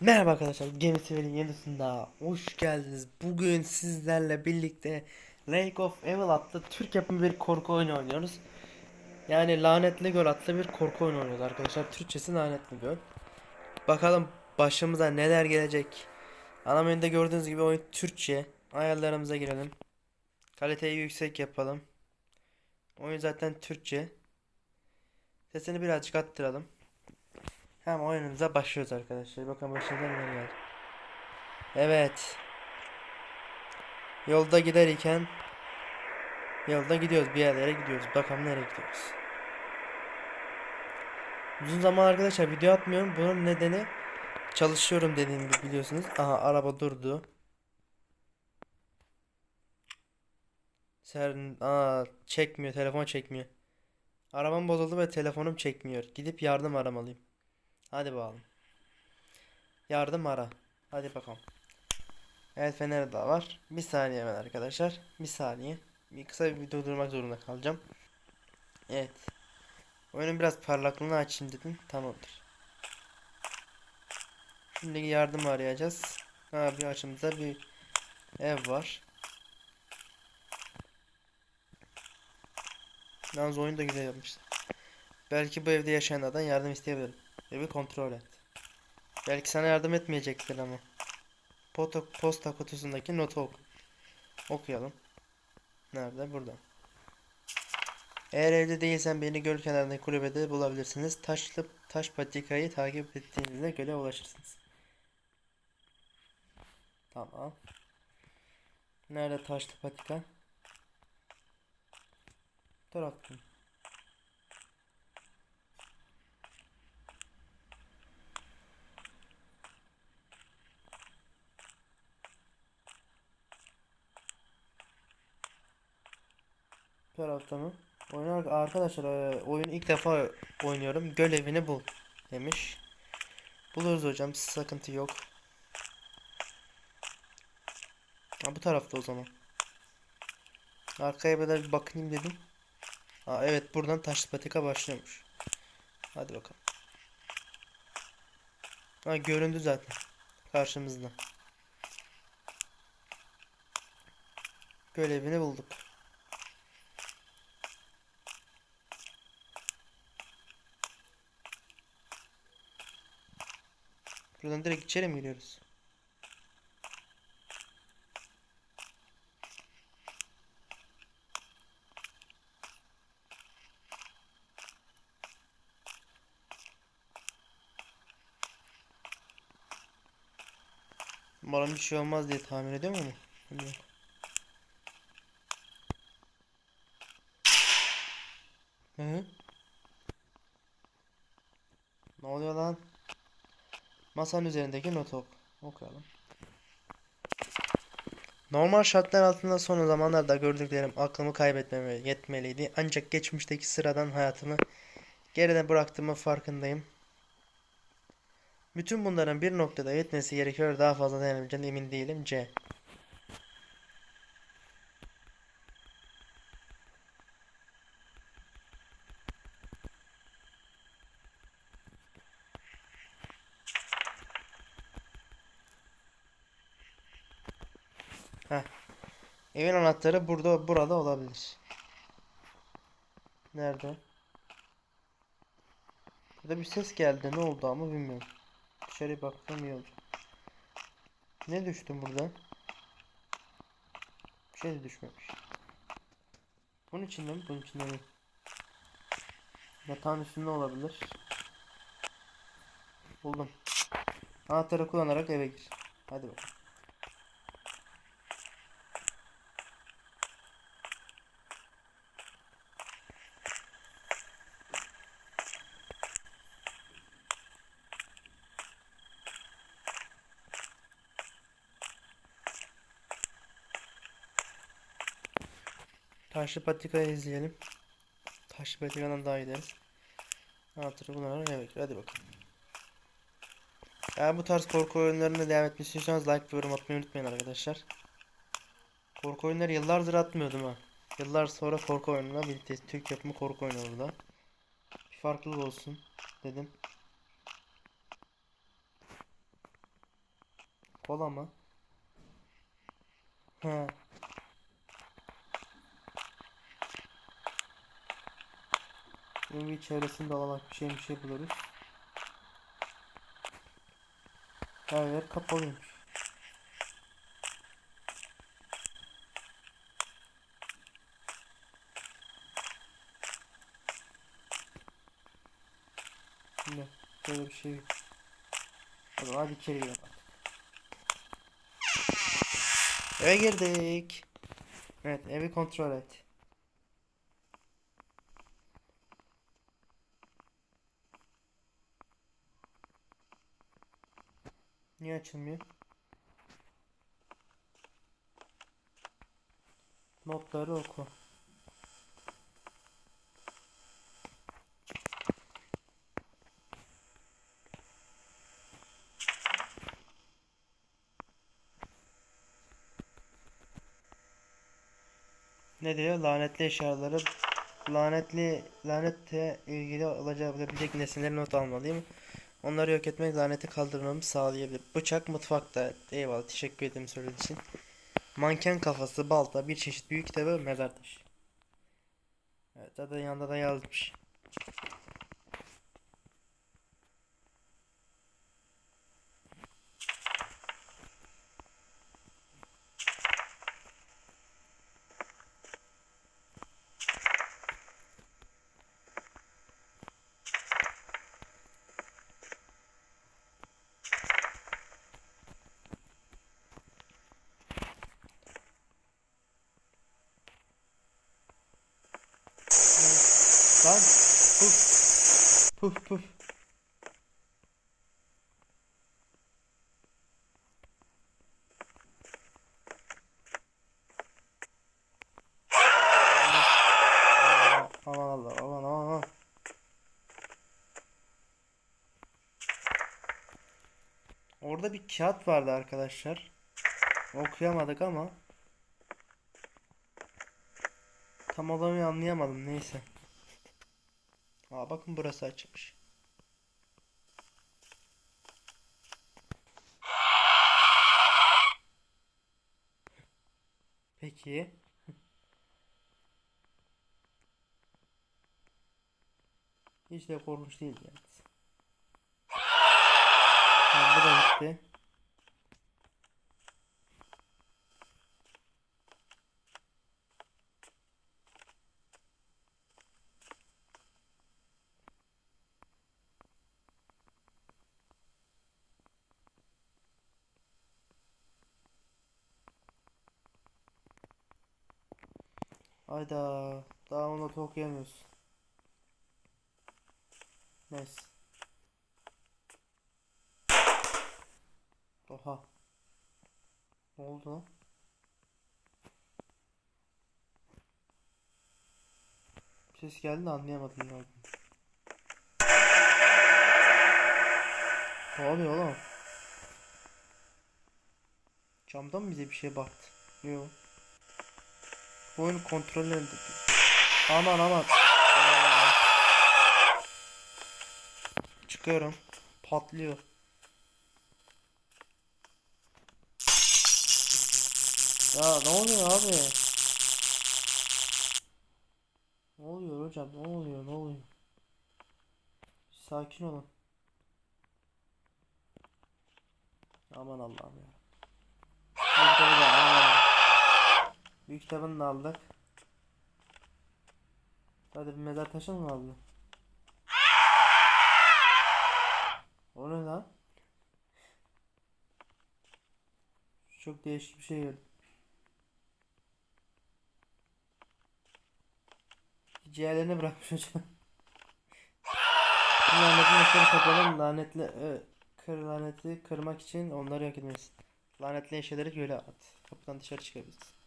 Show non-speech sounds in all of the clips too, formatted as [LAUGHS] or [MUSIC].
Merhaba arkadaşlar, Gemi Sever'in yenisinde hoş geldiniz. Bugün sizlerle birlikte Lake of Evil adlı Türk yapımı bir korku oyunu oynuyoruz. Yani Lanetli Göl adlı bir korku oyunu oynuyoruz arkadaşlar. Türkçesi Lanetli Göl. Bakalım başımıza neler gelecek. Ana gördüğünüz gibi oyun Türkçe. Ayarlarımıza girelim. Kaliteyi yüksek yapalım. Oyun zaten Türkçe. Sesini birazcık arttıralım. Hem oyunumuza başlıyoruz arkadaşlar. Bakın başımıza neler geldi. Evet. Yolda giderken yolda gidiyoruz bir yerlere gidiyoruz. Bakalım nereye gidiyoruz. Uzun zaman arkadaşlar video atmıyorum. Bunun nedeni çalışıyorum dediğim gibi biliyorsunuz. Aha araba durdu. Sen aa çekmiyor, telefon çekmiyor. Arabam bozuldu ve telefonum çekmiyor. Gidip yardım aramalıyım. Hadi bakalım. Yardım ara. Hadi bakalım. Evet fener daha var. Bir saniye hemen arkadaşlar. Bir saniye. Bir kısa bir video durmak zorunda kalacağım. Evet. Oyunun biraz parlaklığını açayım dedim. Tamamdır. Şimdi yardım arayacağız. Ha bir açımızda bir ev var. Yalnız oyunu da güzel yapmışlar. Belki bu evde yaşayanlardan yardım isteyebilirim. Evi kontrol et. Belki sana yardım etmeyecektir ama. Posta, posta kutusundaki notu oku. Okuyalım. Nerede? Burada. Eğer evde değilsen beni göl kenarındaki kulübede bulabilirsiniz. Taşlı taş patikayı takip ettiğinizde göle ulaşırsınız. Tamam. Nerede taşlı patika? Dur attım. Tarafta mı? Oyun arkadaşlar e, oyun ilk defa oynuyorum. Göl evini bul demiş. Buluruz hocam sıkıntı yok. Ha, bu tarafta o zaman. Arkaya kadar bir bakayım dedim. Aa, evet buradan taşlı patika başlıyormuş. Hadi bakalım. Ha göründü zaten. Karşımızda. Göl evini bulduk. Buradan direkt içeri mi giriyoruz? Umarım bir şey olmaz diye tahmin ediyorum ama. Bilmiyorum. Hı hı. Ne oluyor lan? Masanın üzerindeki notu ok okuyalım. Normal şartlar altında son zamanlarda gördüklerim aklımı kaybetmeme yetmeliydi. Ancak geçmişteki sıradan hayatımı geride bıraktığımı farkındayım. Bütün bunların bir noktada yetmesi gerekiyor. Daha fazla dayanabileceğine emin değilim. C. Evin anahtarı burada burada olabilir. Nerede? Burada bir ses geldi. Ne oldu ama bilmiyorum. Dışarı baktım iyi olacak. Ne düştüm burada? Bir şey de düşmemiş. Bunun içinde mi? Bunun içinde mi? Yatağın üstünde olabilir. Buldum. Anahtarı kullanarak eve gir. Hadi bakalım. Taşlı patikayı izleyelim. Taşlı patikadan daha gideriz. Anahtarı kullanarak eve gir. Hadi bakalım. Eğer bu tarz korku oyunlarına devam etmek like ve yorum atmayı unutmayın arkadaşlar. Korku oyunları yıllardır atmıyordum ha. Yıllar sonra korku oyununa birlikte Türk yapımı korku oyunu orada. Bir farklılık olsun dedim. Kola mı? He. Evin çevresinde dolabak bir şey bir şey buluruz. Her yer kapalıymış. Şimdi böyle bir şey yok. Zaman hadi içeri. Eve girdik. Evet evi kontrol et. Niye açılmıyor? Notları oku. Ne diyor? Lanetli eşyaları lanetli lanetle ilgili olabilecek nesneleri not almalıyım. Onları yok etmek laneti kaldırmamı sağlayabilir. Bıçak mutfakta. Eyvallah teşekkür ederim söylediğin için. Manken kafası, balta, bir çeşit büyük kitabı, mezar taşı. Evet zaten yanında da yazmış. Lan puf puf puf. Aman Allah aman aman. Orada bir kağıt vardı arkadaşlar. Okuyamadık ama tam olayı anlayamadım neyse. Aa bakın burası açılmış. Peki. Hiç de korkunç değil yani. Ha, bu gitti. Hayda. Daha onu da okuyamıyoruz. Neyse. Oha. Ne oldu lan? Ses geldi de anlayamadım ne oldu. Ne oluyor oğlum? Camdan mı bize bir şey baktı? Yok. Bu oyunu kontrol edildi. Aman aman. Aa. Çıkıyorum. Patlıyor. Ya ne oluyor abi? Ne oluyor hocam? Ne oluyor? Ne oluyor? Sakin olun. Aman Allah'ım ya. Bu kitabı da aman. Büyük kitabını da aldık. Hadi bir mezar taşı mı kaldı? O ne lan? Çok değişik bir şey gördüm. Ciğerlerini bırakmış hocam. Lanetli eşyaları kapalım. Lanetli e, kır laneti kırmak için onları yok etmelisin. Lanetli eşyaları göle at. Kapıdan dışarı çıkabiliriz.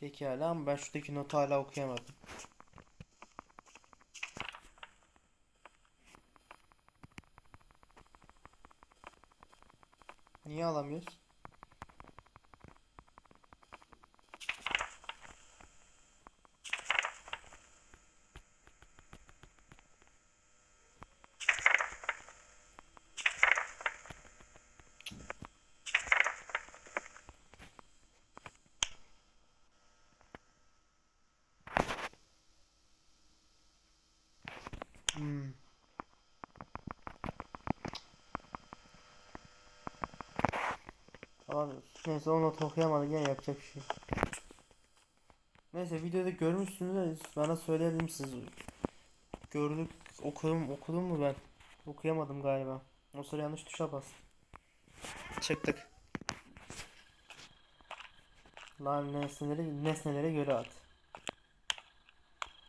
Pekala ama ben şuradaki notu hala okuyamadım. Niye alamıyoruz? Neyse onu okuyamadık yine yapacak bir şey. Neyse videoda görmüşsünüz bana söyleyebilir siz gördük okudum okudum mu ben? Okuyamadım galiba. O sıra yanlış tuşa bastım. Çıktık. Lan nesneleri nesnelere göre at.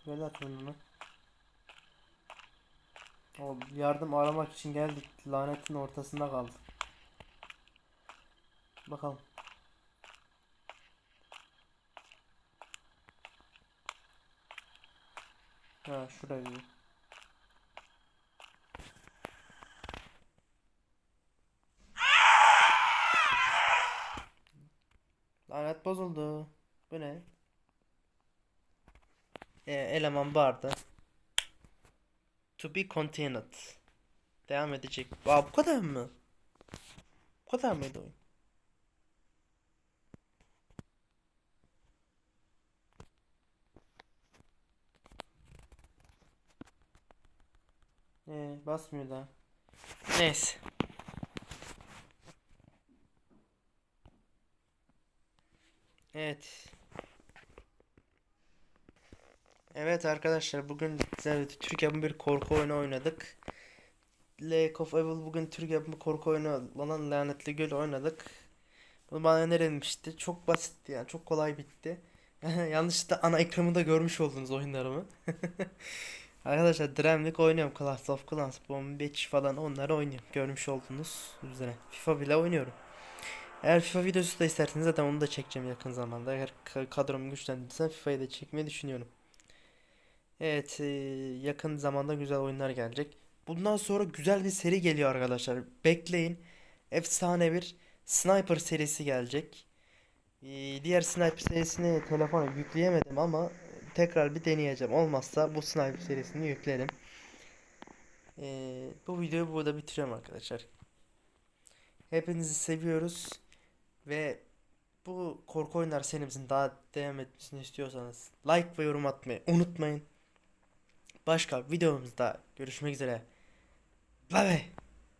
Göre at bunu. O yardım aramak için geldik. Lanetin ortasında kaldık bakalım Ha gidiyor. Lanet bozuldu. Bu ne? E, eleman vardı. To be continued. Devam edecek. Aa, bu kadar mı? Bu kadar mıydı oyun? Ee, basmıyor daha. Neyse. Evet. Evet arkadaşlar bugün evet, Türk yapımı bir korku oyunu oynadık. Lake of Evil bugün Türk yapımı korku oyunu olan Lanetli Göl oynadık. Bunu bana önerilmişti. Çok basitti yani çok kolay bitti. [LAUGHS] Yanlışlıkla ana ekranımda görmüş oldunuz oyunlarımı. [LAUGHS] Arkadaşlar Dremlik oynuyorum. Clash of Clans, Bomb Beach falan onları oynuyorum. Görmüş olduğunuz üzere. FIFA bile oynuyorum. Eğer FIFA videosu da isterseniz zaten onu da çekeceğim yakın zamanda. Eğer ka- kadromu güçlendirirsem FIFA'yı da çekmeyi düşünüyorum. Evet, e, yakın zamanda güzel oyunlar gelecek. Bundan sonra güzel bir seri geliyor arkadaşlar. Bekleyin. Efsane bir Sniper serisi gelecek. E, diğer Sniper serisini telefona yükleyemedim ama tekrar bir deneyeceğim. Olmazsa bu Sniper serisini yüklerim. E, bu videoyu burada bitiriyorum arkadaşlar. Hepinizi seviyoruz ve bu korku oyunlar serimizin daha devam etmesini istiyorsanız like ve yorum atmayı unutmayın. Başka videomuzda görüşmek üzere. Bye bye.